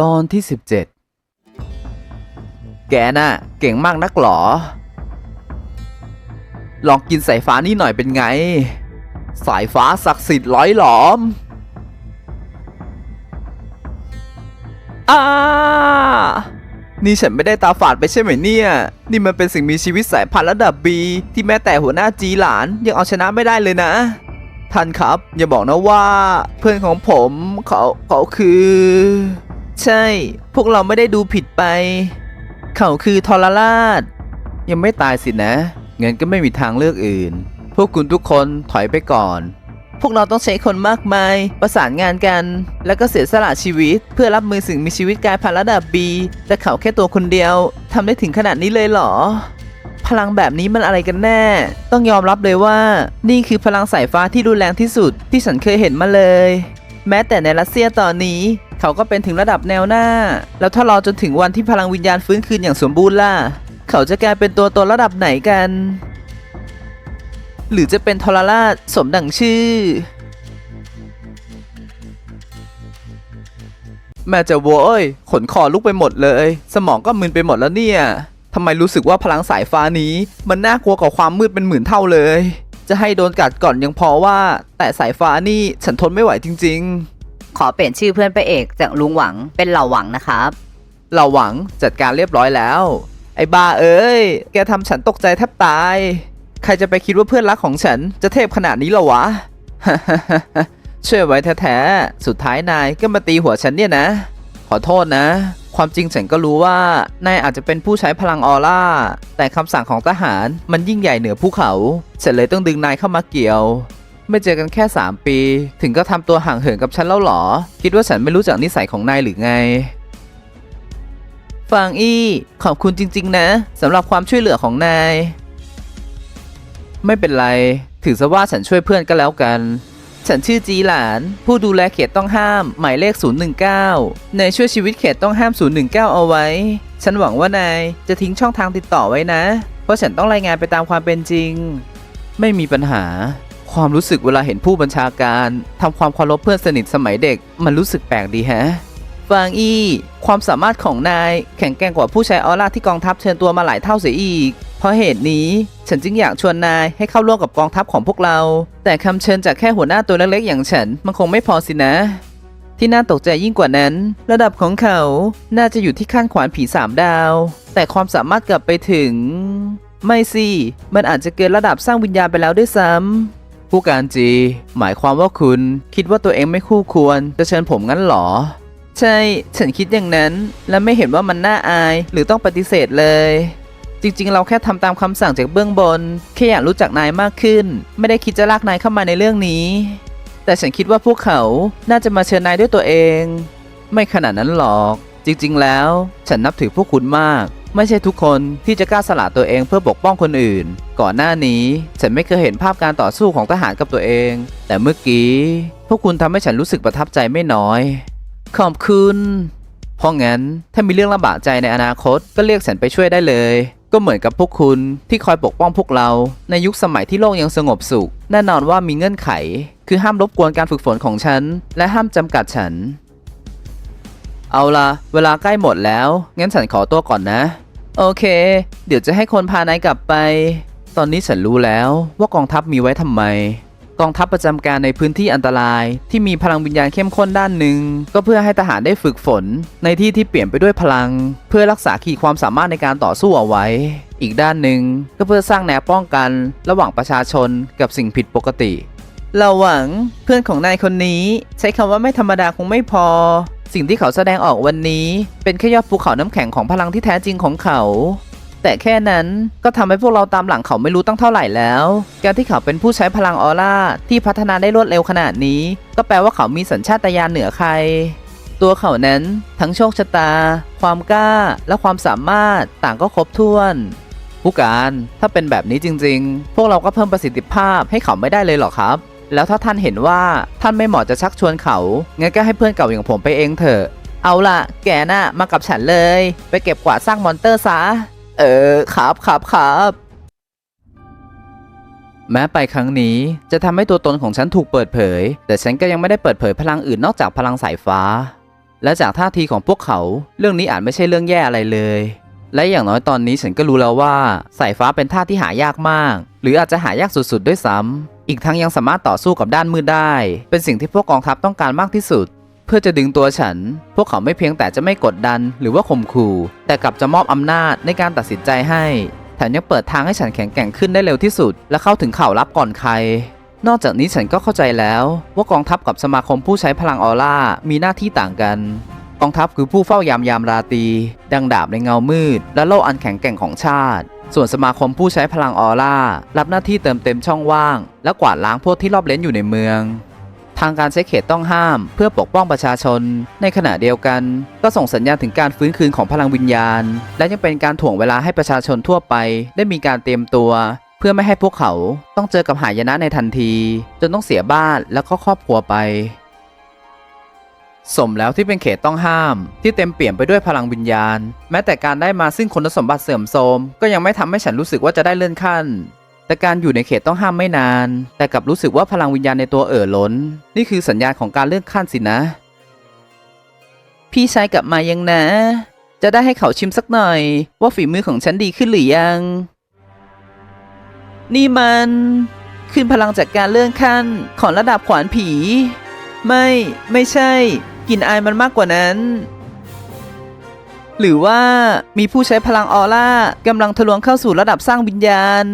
ตอนที่ 17 แกน่ะ เก่งมากนักหรอ ลองกินสายฟ้านี่หน่อยเป็นไง สายฟ้าศักดิ์สิทธิ์ร้อยหลอมอานี่ฉันไม่ได้ตาฝาดไปใช่ไหมเนี่ย นี่มันเป็นสิ่งมีชีวิตสายพันธุ์ระดับบีที่แม้แต่หัวหน้าจีหลานยังเอาชนะไม่ได้เลยนะ ท่านครับ อย่าบอกนะว่า เพื่อนของผมเขาเขาคือ ใช่ พวกเราไม่ได้ดูผิดไป เขาคือทรราช ยังไม่ตายสินะงั้นก็ไม่มีทางเลือกอื่น พวกคุณทุกคนถอยไปก่อน พวกเราต้องใช้คนมากมาย ประสานงานกัน แล้วก็เสียสละชีวิต เพื่อรับมือสิ่งมีชีวิตกายพันธุ์ระดับบีแต่เขาแค่ตัวคนเดียวทำได้ถึงขนาดนี้เลยเหรอ พลังแบบนี้มันอะไรกันแน่ ต้องยอมรับเลยว่า นี่คือพลังสายฟ้าที่รุนแรงที่สุดที่ฉันเคยเห็นมาเลย แม้แต่ในรัสเซียตอนนี้ เขาก็เป็นถึงระดับแนวหน้า แล้วถ้ารอจนถึงวันที่พลังวิญญาณฟื้นคืนอย่างสมบูรณ์ล่ะ เขาจะกลายเป็นตัวตนระดับไหนกัน หรือจะเป็นทรราชสมดังชื่อ แม่จะโว้ยขนคอลุกไปหมดเลย สมองก็มึนไปหมดแล้วเนี่ยทำไมรู้สึกว่าพลังสายฟ้านี้ มันน่ากลัวกว่าความมืดเป็นหมื่นเท่าเลย จะให้โดนกัดก่อนยังพอว่า แต่สายฟ้านี่ฉันทนไม่ไหวจริง ขอเปลี่ยนชื่อเพื่อนไปเอกจากลุงหวังเป็นเหล่าหวังนะครับๆเราหวังจัดการเรียบร้อยแล้ว ไอ้บ้าเอ้ย แกทำฉันตกใจแทบตาย ใครจะไปคิดว่าเพื่อนรักของฉันจะเทพขนาดนี้เหรอวะ ช่วยไว้แท้ๆ สุดท้ายนายก็มาตีหัวฉันเนี่ยนะ ขอโทษนะ ความจริงฉันก็รู้ว่านายอาจจะเป็นผู้ใช้พลังออร่า แต่คำสั่งของทหารมันยิ่งใหญ่เหนือภูเขา ฉันเลยต้องดึงนายเข้ามาเกี่ยว ไม่เจอกันแค่ 3 ปี ถึงก็ทำตัวห่างเหินกับฉันแล้วหรอ คิดว่าฉันไม่รู้จักนิสัยของนายหรือไงฟางอี้ ขอบคุณจริง ๆ นะสำหรับความช่วยเหลือของนาย ไม่เป็นไร ถือซะว่าฉันช่วยเพื่อนก็แล้วกัน ฉันชื่อจีหลาน ผู้ดูแลเขตต้องห้าม หมายเลข 019 นายช่วยชีวิตเขตต้องห้าม 019 เอาไว้ ฉันหวังว่านายจะทิ้งช่องทางติดต่อไว้นะ เพราะฉันต้องรายงานไปตามความเป็นจริง ไม่มีปัญหา ความรู้สึกเวลาเห็นผู้บัญชาการทำความเคารพเพื่อนสนิทสมัยเด็ก มันรู้สึกแปลกดีแฮะฟางอี้ความสามารถของนายแข็งแกร่งกว่าผู้ใช้ออร่าที่กองทัพเชิญตัวมาหลายเท่าเสียอีก เพราะเหตุนี้ฉันจึงอยากชวนนายให้เข้าร่วมกับกองทัพของพวกเรา แต่คำเชิญจากแค่หัวหน้าตัวเล็กๆอย่างฉันมันคงไม่พอสินะ ที่น่าตกใจยิ่งกว่านั้น ระดับของเขาน่าจะอยู่ที่ขั้นขวานผีสามดาว แต่ความสามารถกลับไปถึง ไม่สิมันอาจจะเกินระดับสร้างวิญญาณไปแล้วด้วยซ้ำ ผู้การจี หมายความว่าคุณคิดว่าตัวเองไม่คู่ควร จะเชิญผมงั้นหรอ ใช่ ฉันคิดอย่างนั้น และไม่เห็นว่ามันน่าอาย หรือต้องปฏิเสธเลย จริงๆ เราแค่ทำตามคำสั่งจากเบื้องบน แค่อยากรู้จักนายมากขึ้น ไม่ได้คิดจะลากนายเข้ามาในเรื่องนี้ แต่ฉันคิดว่าพวกเขาน่าจะมาเชิญนายด้วยตัวเอง ไม่ขนาดนั้นหรอก จริงๆ แล้ว ฉันนับถือพวกคุณมาก ไม่ใช่ทุกคนที่จะกล้าสละตัวเองเพื่อปกป้องคนอื่น ก่อนหน้านี้ฉันไม่เคยเห็นภาพการต่อสู้ของทหารกับตัวเอง แต่เมื่อกี้ พวกคุณทำให้ฉันรู้สึกประทับใจไม่น้อย ขอบคุณ เพราะงั้นถ้ามีเรื่องลำบากใจในอนาคตก็เรียกฉันไปช่วยได้เลย ก็เหมือนกับพวกคุณที่คอยปกป้องพวกเรา ในยุคสมัยที่โลกยังสงบสุข แน่นอนว่ามีเงื่อนไข คือห้ามรบกวนการฝึกฝนของฉัน และห้ามจำกัดฉัน เอาละเวลาใกล้หมดแล้ว งั้นฉันขอตัวก่อนนะ โอเค เดี๋ยวจะให้คนพานายกลับไป ตอนนี้ฉันรู้แล้วว่ากองทัพมีไว้ทำไม กองทัพประจำการในพื้นที่อันตราย ที่มีพลังวิญญาณเข้มข้นด้านหนึ่ง ก็เพื่อให้ทหารได้ฝึกฝน ในที่ที่เปลี่ยนไปด้วยพลัง เพื่อรักษาขีดความสามารถในการต่อสู้เอาไว้ อีกด้านหนึ่งก็เพื่อสร้างแนวป้องกัน ระหว่างประชาชนกับสิ่งผิดปกติเราหวังเพื่อนของนายคนนี้ ใช้คำว่าไม่ธรรมดาคงไม่พอ สิ่งที่เขาแสดงออกวันนี้ เป็นแค่ยอดภูเขาน้ำแข็งของพลังที่แท้จริงของเขา แต่แค่นั้นก็ทำให้พวกเราตามหลังเขาไม่รู้ตั้งเท่าไหร่แล้วการที่เขาเป็นผู้ใช้พลังออร่าที่พัฒนาได้รวดเร็วขนาดนี้ ก็แปลว่าเขามีสัญชาตญาณเหนือใคร ตัวเขานั้นทั้งโชคชะตา ความกล้า และความสามารถต่างก็ครบถ้วนผู้การถ้าเป็นแบบนี้จริง ๆ พวกเราก็เพิ่มประสิทธิภาพให้เขาไม่ได้เลยเหรอครับ แล้วถ้าท่านเห็นว่าท่านไม่เหมาะจะชักชวนเขางั้นก็ให้เพื่อนเก่าอย่างผมไปเองเถอะ เอาล่ะ แกน่ะมากับฉันเลย ไปเก็บกวาดสร้างมอนเตอร์ซะ เออครับครับครับแม้ไปครั้งนี้จะทำให้ตัวตนของฉันถูกเปิดเผย แต่ฉันก็ยังไม่ได้เปิดเผยพลังอื่นนอกจากพลังสายฟ้า และจากท่าทีของพวกเขา เรื่องนี้อาจไม่ใช่เรื่องแย่อะไรเลย และอย่างน้อยตอนนี้ฉันก็รู้แล้วว่าสายฟ้าเป็นท่าที่หายากมาก หรืออาจจะหายากสุดๆด้วยซ้ำอีกทั้งยังสามารถต่อสู้กับด้านมืดได้ เป็นสิ่งที่พวกกองทัพต้องการมากที่สุด เพื่อจะดึงตัวฉัน พวกเขาไม่เพียงแต่จะไม่กดดัน หรือว่าข่มขู่ แต่กลับจะมอบอำนาจในการตัดสินใจให้แถมยังเปิดทางให้ฉันแข็งแกร่งขึ้นได้เร็วที่สุด และเข้าถึงข่าวลับก่อนใคร นอกจากนี้ฉันก็เข้าใจแล้ว ว่ากองทัพกับสมาคมผู้ใช้พลังออร่ามีหน้าที่ต่างกัน กองทัพคือผู้เฝ้ายามยามราตรีดังดาบในเงามืด และโล่อันแข็งแกร่งของชาติ ส่วนสมาคมผู้ใช้พลังออร่า รับหน้าที่เติมเต็มช่องว่าง และกวาดล้างพวกที่รอบเล้นอยู่ในเมือง ทางการใช้เขตต้องห้าม เพื่อปกป้องประชาชน ในขณะเดียวกัน ก็ส่งสัญญาณถึงการฟื้นคืนของพลังวิญญาณ และยังเป็นการถ่วงเวลาให้ประชาชนทั่วไป ได้มีการเตรียมตัว เพื่อไม่ให้พวกเขาต้องเจอกับหายนะในทันที จนต้องเสียบ้านแล้วก็ครอบครัวไป สมแล้วที่เป็นเขตต้องห้าม ที่เต็มเปี่ยมไปด้วยพลังวิญญาณ แม้แต่การได้มาซึ่งคุณสมบัติเสื่อมโทรมก็ยังไม่ทำให้ฉันรู้สึกว่าจะได้เลื่อนขั้น แต่การอยู่ในเขตต้องห้ามไม่นาน แต่กลับรู้สึกว่าพลังวิญญาณในตัวเอ่อล้น นี่คือสัญญาณของการเลื่อนขั้นสินะ พี่ชายกลับมายังนะ จะได้ให้เขาชิมสักหน่อย ว่าฝีมือของฉันดีขึ้นหรือยัง นี่มันคืนพลังจากการเลื่อนขั้น ของระดับขวานผี ไม่ ไม่ใช่ กลิ่นอายมันมากกว่านั้น หรือว่ามีผู้ใช้พลังออร่ากำลังทะลวงเข้าสู่ระดับสร้างวิญญาณ